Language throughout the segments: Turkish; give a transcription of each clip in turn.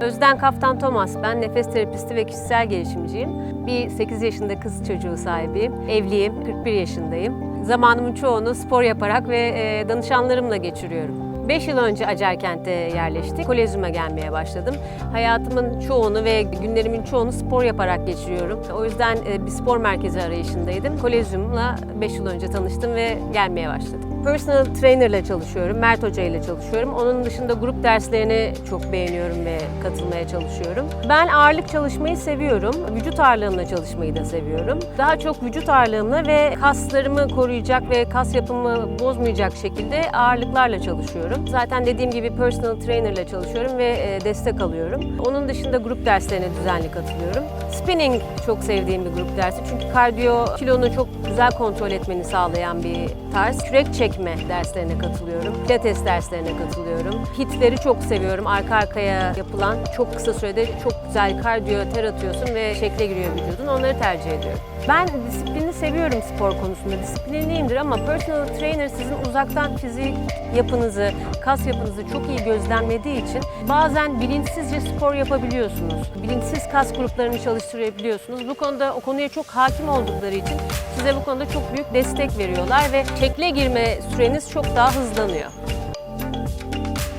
Özden Kaftan Thomas, ben nefes terapisti ve kişisel gelişimciyim. Bir 8 yaşında kız çocuğu sahibiyim. Evliyim, 41 yaşındayım. Zamanımın çoğunu spor yaparak ve e, danışanlarımla geçiriyorum. 5 yıl önce Acarkent'e yerleştik. Kolezyum'a gelmeye başladım. Hayatımın çoğunu ve günlerimin çoğunu spor yaparak geçiriyorum. O yüzden e, bir spor merkezi arayışındaydım. Kolezyum'la 5 yıl önce tanıştım ve gelmeye başladım. Personal trainer ile çalışıyorum, Mert Hoca ile çalışıyorum. Onun dışında grup derslerini çok beğeniyorum ve katılmaya çalışıyorum. Ben ağırlık çalışmayı seviyorum. Vücut ağırlığımla çalışmayı da seviyorum. Daha çok vücut ağırlığımla ve kaslarımı koruyacak ve kas yapımı bozmayacak şekilde ağırlıklarla çalışıyorum. Zaten dediğim gibi personal trainer ile çalışıyorum ve e, destek alıyorum. Onun dışında grup derslerine düzenli katılıyorum. Spinning çok sevdiğim bir grup dersi çünkü kardiyo kilonu çok güzel kontrol etmeni sağlayan bir tarz. Kürek çekme derslerine katılıyorum. Pilates derslerine katılıyorum. Hitleri çok seviyorum. Arka arkaya yapılan çok kısa sürede çok güzel kardiyo ter atıyorsun ve şekle giriyor vücudun. Onları tercih ediyorum. Ben disiplini seviyorum spor konusunda. Disiplinliyimdir ama personal trainer sizin uzaktan fizik yapınızı, kas yapınızı çok iyi gözlemlediği için bazen bilinçsizce spor yapabiliyorsunuz. Bilinçsiz kas gruplarını çalıştırabiliyorsunuz. Bu konuda o konuya çok hakim oldukları için size bu konuda çok büyük destek veriyorlar ve şekle girme süreniz çok daha hızlanıyor.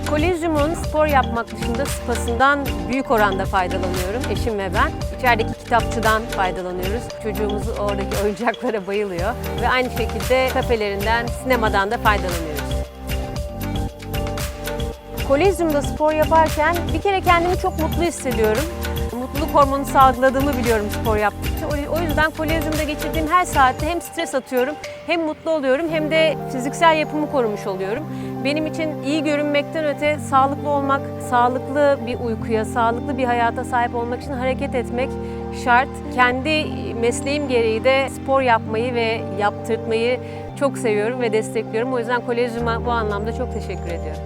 Kolezyumun spor yapmak dışında spasından büyük oranda faydalanıyorum. Eşim ve ben. İçerideki kitapçıdan faydalanıyoruz. Çocuğumuz oradaki oyuncaklara bayılıyor. Ve aynı şekilde kafelerinden, sinemadan da faydalanıyoruz. Kolezyumda spor yaparken bir kere kendimi çok mutlu hissediyorum. Mutluluk hormonu salgıladığımı biliyorum spor yaptıkça. O- yüzden kolezyumda geçirdiğim her saatte hem stres atıyorum, hem mutlu oluyorum, hem de fiziksel yapımı korumuş oluyorum. Benim için iyi görünmekten öte sağlıklı olmak, sağlıklı bir uykuya, sağlıklı bir hayata sahip olmak için hareket etmek şart. Kendi mesleğim gereği de spor yapmayı ve yaptırtmayı çok seviyorum ve destekliyorum. O yüzden kolezyuma bu anlamda çok teşekkür ediyorum.